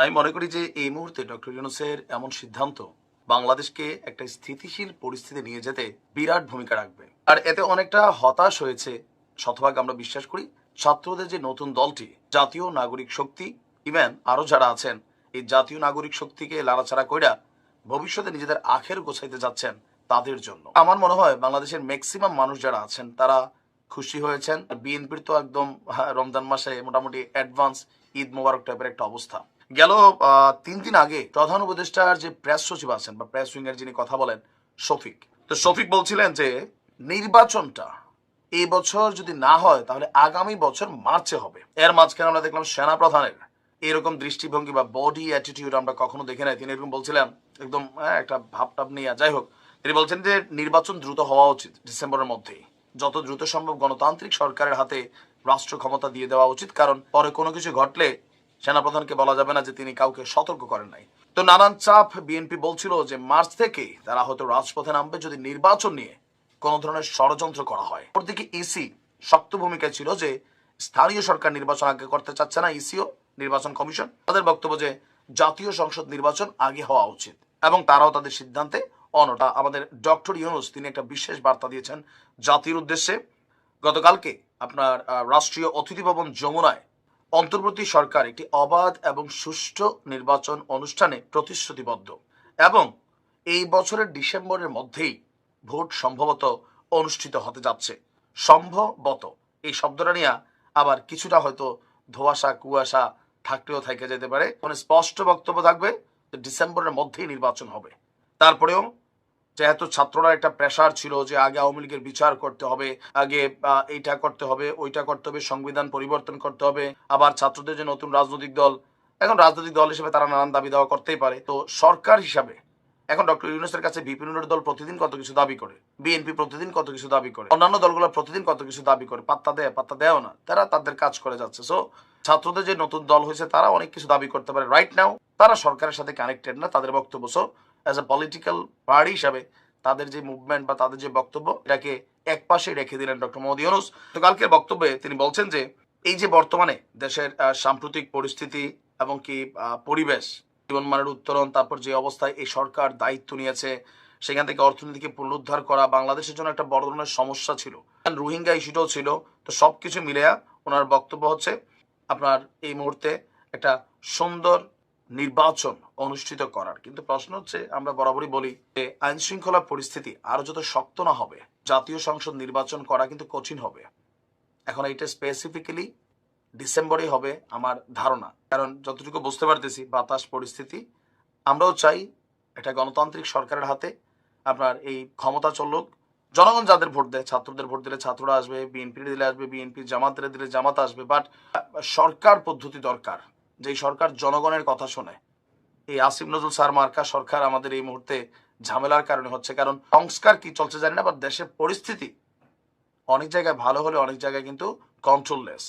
আমি মনে করি যে এই মুহূর্তে ডক্টর ইউনুসের এমন সিদ্ধান্ত বাংলাদেশকে একটা স্থিতিশীল পরিস্থিতি নিয়ে যেতে বিরাট ভূমিকা রাখবে। আর এতে অনেকটা হতাশ হয়েছে শতভাগ আমরা বিশ্বাস করি ছাত্রদের যে নতুন দলটি জাতীয় নাগরিক শক্তি ইভেন আরও যারা আছেন এই জাতীয় নাগরিক শক্তিকে লাড়াছাড়া কইরা ভবিষ্যতে নিজেদের আখের গোছাইতে যাচ্ছেন তাদের জন্য। আমার মনে হয় বাংলাদেশের ম্যাক্সিমাম মানুষ যারা আছেন তারা খুশি হয়েছেন। বিএনপির তো একদম হ্যাঁ, রমজান মাসে মোটামুটি অ্যাডভান্স ঈদ মোবারক টাইপের একটা অবস্থা। গেল তিন দিন আগে প্রধান উপদেষ্টার যে প্রেস সচিব আছেন বা প্রেস উইং এর যিনি কথা বলেন, শফিক। তো শফিক বলছিলেন যে, নির্বাচনটা এই বছর যদি না হয়, তাহলে আগামী বছর মার্চে হবে। এর মাঝখানে আমরা দেখলাম সেনা প্রধানের এরকম দৃষ্টিভঙ্গি বা বডি অ্যাটিটিউড আমরা কখনো দেখে নাই। তিনি এরকম বলছিলেন, একদম একটা ভাবটাব নিয়ে। যাই হোক, তিনি বলছেন যে, নির্বাচন দ্রুত হওয়া উচিত ডিসেম্বরের মধ্যেই। যত দ্রুত সম্ভব গণতান্ত্রিক সরকারের হাতে রাষ্ট্র ক্ষমতা দিয়ে দেওয়া উচিত। কারণ পরে কোনো কিছু ঘটলে সেনাপ্রধানকে বলা যাবে না যে তিনি কাউকে সতর্ক করেন নাই। তো নানান চাপ বিএনপি বলছিল যে মার্চ থেকে তারা হয়তো রাজপথে নামবে যদি নির্বাচন নিয়ে কোন ধরনের ষড়যন্ত্র করা হয়। অপরদিকে ইসি শক্ত ভূমিকায় ছিল যে স্থানীয় সরকার নির্বাচন আগে করতে চাচ্ছে না, ইসিও নির্বাচন কমিশন। তাদের বক্তব্য যে জাতীয় সংসদ নির্বাচন আগে হওয়া উচিত এবং তারাও তাদের সিদ্ধান্তে অনটা আমাদের ডক্টর ইউনুস, তিনি একটা বিশেষ বার্তা দিয়েছেন জাতির উদ্দেশ্যে। গতকালকে আপনার রাষ্ট্রীয় অতিথি ভবন যমুনায় অন্তর্বর্তী সরকার একটি অবাধ এবং সুষ্ঠু নির্বাচন অনুষ্ঠানে প্রতিশ্রুতিবদ্ধ এবং এই বছরের ডিসেম্বরের মধ্যেই ভোট সম্ভবত অনুষ্ঠিত হতে যাচ্ছে। সম্ভবত, এই শব্দটা নিয়ে আবার কিছুটা হয়তো ধোয়াশা, কুয়াশা থাকলেও থেকে যেতে পারে। মানে স্পষ্ট বক্তব্য থাকবে যে ডিসেম্বরের মধ্যেই নির্বাচন হবে। তারপরেও যেহেতু ছাত্ররা একটা প্রেশার ছিল যে আগে আওয়ামী লীগের বিচার করতে হবে, আগে এইটা করতে হবে, ওইটা করতে হবে, সংবিধান পরিবর্তন করতে হবে, আবার ছাত্রদের যে নতুন রাজনৈতিক দল, এখন রাজনৈতিক দল হিসেবে তারা নানান দাবি দেওয়া করতেই পারে। তো সরকার হিসাবে, এখন ডক্টর ইউনুসের কাছে বিপিনুরের দল প্রতিদিন কত কিছু দাবি করে, বিএনপি প্রতিদিন কত কিছু দাবি করে, অন্যান্য দলগুলো প্রতিদিন কত কিছু দাবি করে, পাত্তা দেয় পাত্তা দেয় না, তারা তাদের কাজ করে যাচ্ছে। সো ছাত্রদের যে নতুন দল হয়েছে তারা অনেক কিছু দাবি করতে পারে। রাইট নাও তারা সরকারের সাথে কানেক্টেড না, তাদের বক্তব্য। So as a political party হিসাবে তাদের যে মুভমেন্ট বা তাদের যে বক্তব্য, এটাকে এক পাশে রেখে দিলেন ডক্টর মোহাম্মদ ইউনুস। তো কালকের বক্তব্যে তিনি বলছেন যে, এই যে বর্তমানে দেশের সাম্প্রতিক পরিস্থিতি এবং কি পরিবেশ জীবনমানের উত্তরণ, তারপর যে অবস্থায় এই সরকার দায়িত্ব নিয়েছে, সেখান থেকে অর্থনীতিকে পুনরুদ্ধার করা, বাংলাদেশের জন্য একটা বড় ধরনের সমস্যা ছিল। রোহিঙ্গা ইস্যুটাও ছিল। তো সবকিছু মিলেয়া ওনার বক্তব্য হচ্ছে আপনার এই মুহূর্তে একটা সুন্দর নির্বাচন অনুষ্ঠিত করার। কিন্তু প্রশ্ন হচ্ছে, আমরা বরাবরই বলি যে আইন শৃঙ্খলা পরিস্থিতি আরও যত শক্ত না হবে, জাতীয় সংসদ নির্বাচন করা কিন্তু কঠিন হবে। এখন এটা স্পেসিফিক্যালি ডিসেম্বরে হবে আমার ধারণা। কারণ যতটুকু বুঝতে পারতেছি, বাতাস পরিস্থিতি, আমরাও চাই এটা গণতান্ত্রিক সরকারের হাতে, আপনার এই ক্ষমতা চলুক। জনগণ যাদের ভোট দেয়, ছাত্রদের ভোট দিলে ছাত্ররা আসবে বিএনপি দিলে আসবে বিএনপি জামাতের দিলে জামাত আসবে বাট সরকার পদ্ধতি দরকার। যেই সরকার জনগণের কথা শোনে। এই আসিফ নজরুল স্যার, মার্কা সরকার আমাদের এই মুহূর্তে ঝামেলার কারণে হচ্ছে। কারণ সংস্কার কি চলছে জানি না বা দেশের পরিস্থিতি অনেক জায়গায় ভালো হলে অনেক জায়গায় কিন্তু কন্ট্রোললেস